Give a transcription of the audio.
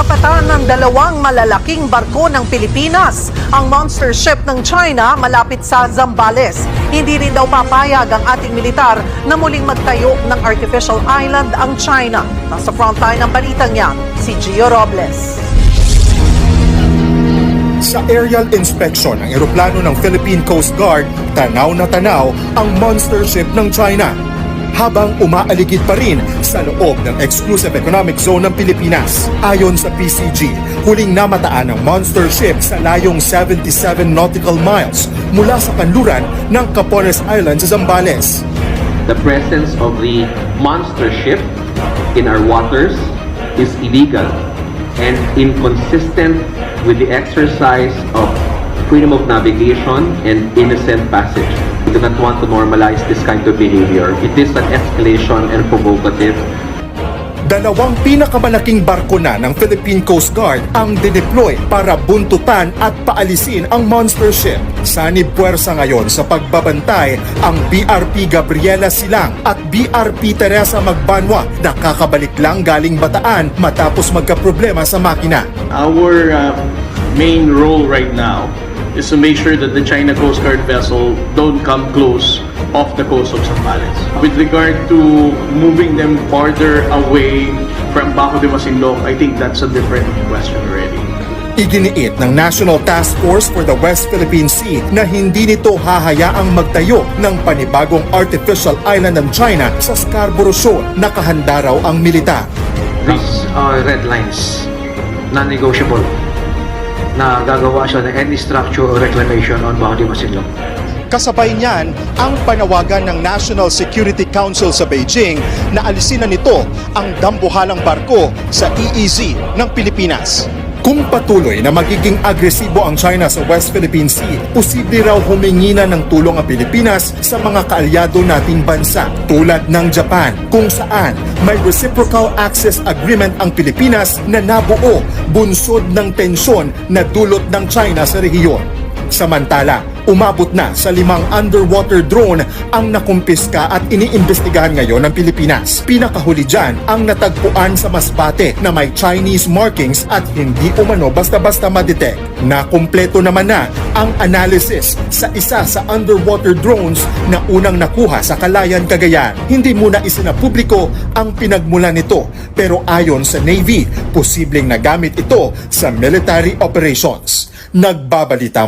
Tinatapatan ng dalawang malalaking barko ng Pilipinas. Ang monster ship ng China malapit sa Zambales. Hindi rin daw papayag ang ating militar na muling magtayo ng artificial island ang China. Nasa frontline ng balitang yan, si Gio Robles. Sa aerial inspection ng eroplano ng Philippine Coast Guard, tanaw na tanaw ang monster ship ng China. Habang umaaligid pa rin sa loob ng Exclusive Economic Zone ng Pilipinas. Ayon sa PCG, huling namataan ang monster ship sa layong 77 nautical miles mula sa kanluran ng Capones Island sa Zambales. the presence of the monster ship in our waters is illegal and inconsistent with the exercise of freedom of navigation and innocent passage. We do not want to normalize this kind of behavior. It is an escalation and provocative Dalawang pinakamalaking barko na ng Philippine Coast Guard ang dideploy para buntutan at paalisin ang monster ship. Sanib puwersa ngayon sa pagbabantay ang BRP Gabriela Silang at BRP Teresa Magbanwa na kakabalik lang galing bataan matapos magkaproblema sa makina. Our uh, main role right now is to make sure that the China Coast Guard vessel don't come close off the coast of Zambales. With regard to moving them farther away from Baco de Masinloc, I think that's a different question already. Iginiit ng National Task Force for the West Philippine Sea na hindi nito hahayaang magtayo ng panibagong artificial island ng China sa Scarborough Shoal. Nakahanda raw ang militar. These are red lines, non-negotiable, na gagawa siya ng any structure or reclamation on de Masinloc. Kasabay niyan ang panawagan ng National Security Council sa Beijing na alisin na nito ang dambuhalang barko sa EEZ ng Pilipinas. Kung patuloy na magiging agresibo ang China sa West Philippine Sea, posible raw humingi na ng tulong ang Pilipinas sa mga kaalyado nating bansa tulad ng Japan kung saan may reciprocal access agreement ang Pilipinas na nabuo bunsod ng tensyon na dulot ng China sa rehiyon. Samantala, umabot na sa limang underwater drone ang nakumpiska at iniimbestigahan ngayon ng Pilipinas. Pinakahuli dyan ang natagpuan sa Masbate na may Chinese markings at hindi umano basta-basta madetect. Nakumpleto naman na ang analysis sa isa sa underwater drones na unang nakuha sa Kalayan, Cagayan. Hindi muna isinapubliko ang pinagmula nito pero ayon sa Navy, posibleng nagamit ito sa military operations. Nagbabalita